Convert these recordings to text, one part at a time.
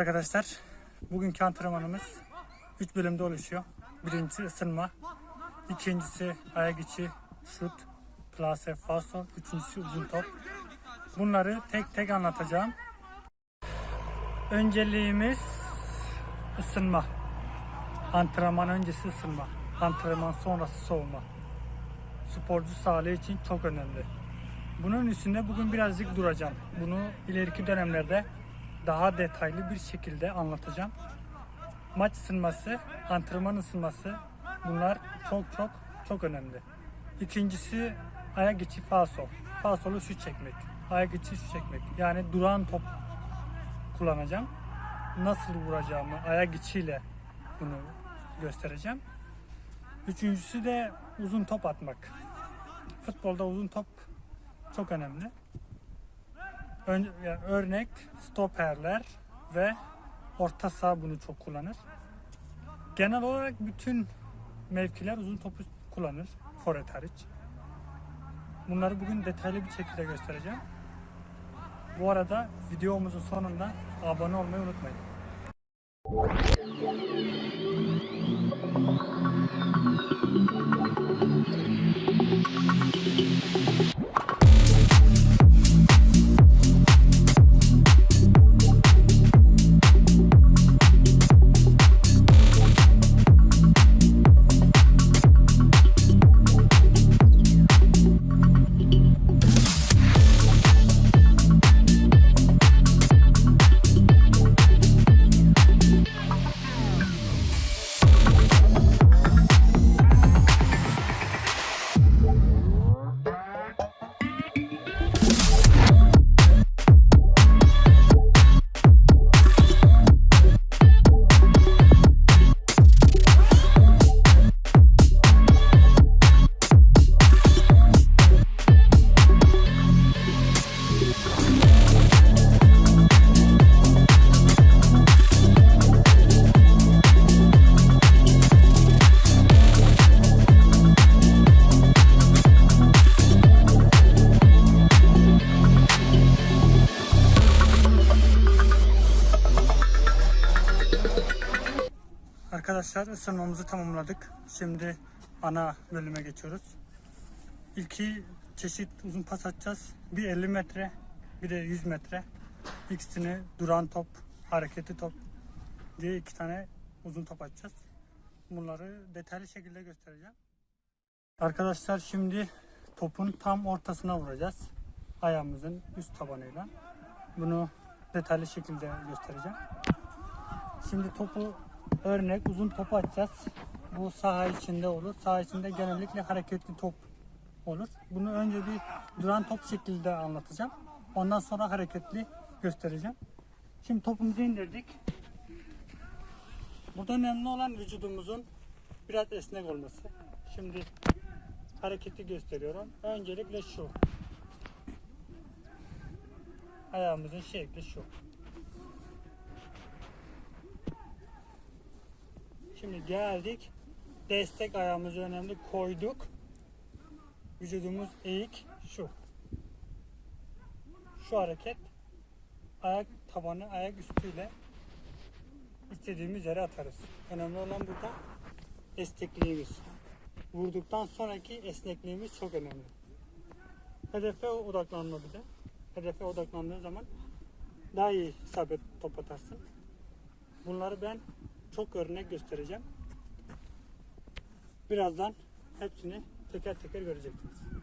arkadaşlar. Bugünkü antrenmanımız 3 bölümde oluşuyor. Birincisi ısınma, ikincisi ayak içi şut, plase, falso, üçüncüsü uzun top. Bunları tek tek anlatacağım. Önceliğimiz ısınma. Antrenman öncesi ısınma. Antrenman sonrası soğuma. Sporcu sağlığı için çok önemli. Bunun üstünde bugün birazcık duracağım. Bunu ileriki dönemlerde daha detaylı bir şekilde anlatacağım. Maç ısınması, antrenman ısınması bunlar çok çok çok önemli. İkincisi ayak içi falso. Falsolu şut çekmek. Ayak içi şut çekmek. Yani duran top kullanacağım. Nasıl vuracağımı ayak içiyle bunu göstereceğim. Üçüncüsü de uzun top atmak. Futbolda uzun top çok önemli. Ön- yani örnek stoperler ve orta saha bunu çok kullanır. Genel olarak bütün mevkiler uzun topu kullanır. Forvet hariç. Bunları bugün detaylı bir şekilde göstereceğim. Bu arada videomuzun sonunda abone olmayı unutmayın. Arkadaşlar ısınmamızı tamamladık. Şimdi ana bölüme geçiyoruz. İki çeşit uzun pas atacağız. Bir 50 metre, bir de 100 metre. İkisini duran top, hareketli top diye iki tane uzun top atacağız. Bunları detaylı şekilde göstereceğim. Arkadaşlar şimdi topun tam ortasına vuracağız. Ayağımızın üst tabanıyla. Bunu detaylı şekilde göstereceğim. Şimdi topu örnek uzun topu atacağız. Bu saha içinde olur. Saha içinde genellikle hareketli top olur. Bunu önce bir duran top şekilde anlatacağım. Ondan sonra hareketli göstereceğim. Şimdi topumuzu indirdik. Burada önemli olan vücudumuzun biraz esnek olması. Şimdi hareketi gösteriyorum. Öncelikle şu. Ayağımızın şekli şu. Şimdi geldik. Destek ayağımızı önemli koyduk. Vücudumuz eğik şu. Şu hareket ayak tabanı ayak üstüyle istediğimiz yere atarız. Önemli olan burada esnekliğimiz. Vurduktan sonraki esnekliğimiz çok önemli. Hedefe odaklanma bir de. Hedefe odaklandığın zaman daha iyi isabet top atarsın. Bunları ben çok örnek göstereceğim. Birazdan hepsini teker teker göreceksiniz.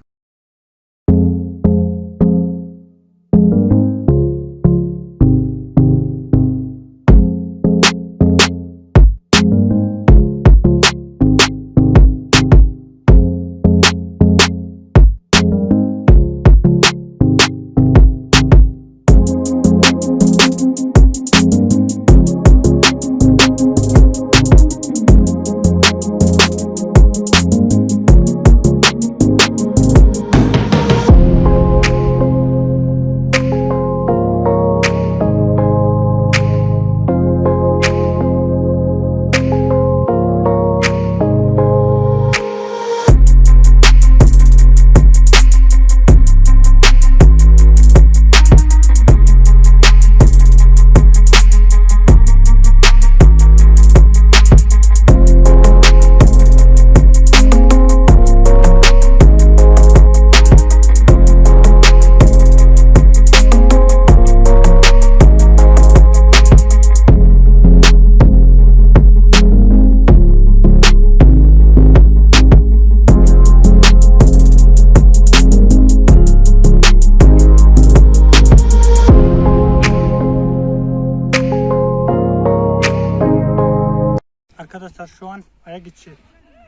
Arkadaşlar şu an ayak içi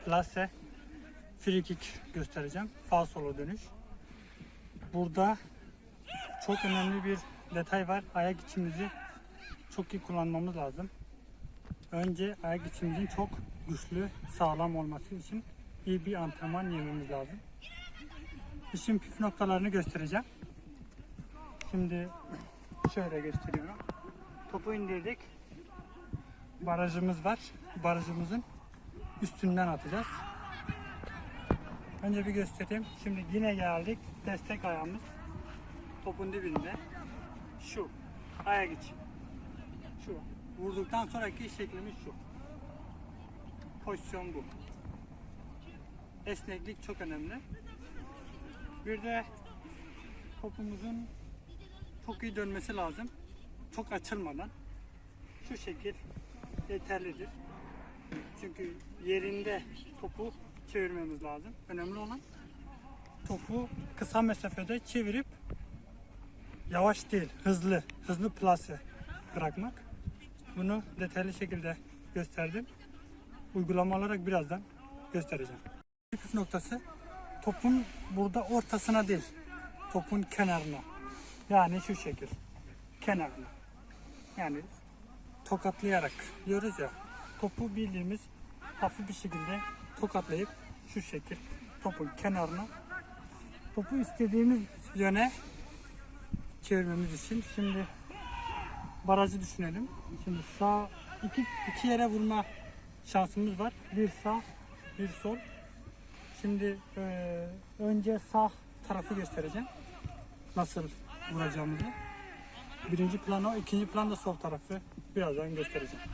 plase free kick göstereceğim. Sağ sola dönüş. Burada çok önemli bir detay var. Ayak içimizi çok iyi kullanmamız lazım. Önce ayak içimizin çok güçlü, sağlam olması için iyi bir antrenman yememiz lazım. İşin püf noktalarını göstereceğim. Şimdi şöyle gösteriyorum. Topu indirdik. Barajımız var. Barajımızın üstünden atacağız. Önce bir göstereyim. Şimdi yine geldik. Destek ayağımız topun dibinde. Şu. Ayak içi. Şu. Vurduktan sonraki şeklimiz şu. Pozisyon bu. Esneklik çok önemli. Bir de topumuzun çok iyi dönmesi lazım. Çok açılmadan. Şu şekil yeterlidir. Çünkü yerinde topu çevirmemiz lazım. Önemli olan topu kısa mesafede çevirip yavaş değil, hızlı, hızlı plase bırakmak. Bunu detaylı şekilde gösterdim. Uygulama olarak birazdan göstereceğim. Püf noktası topun burada ortasına değil, topun kenarına. Yani şu şekil, kenarına. Yani tokatlayarak diyoruz ya, topu bildiğimiz hafif bir şekilde tokatlayıp şu şekil topun kenarına topu istediğimiz yöne çevirmemiz için şimdi barajı düşünelim. Şimdi sağ iki, iki yere vurma şansımız var. Bir sağ, bir sol. Şimdi eee, önce sağ tarafı göstereceğim. Nasıl vuracağımızı. Birinci plan o, ikinci plan da sol tarafı birazdan göstereceğim.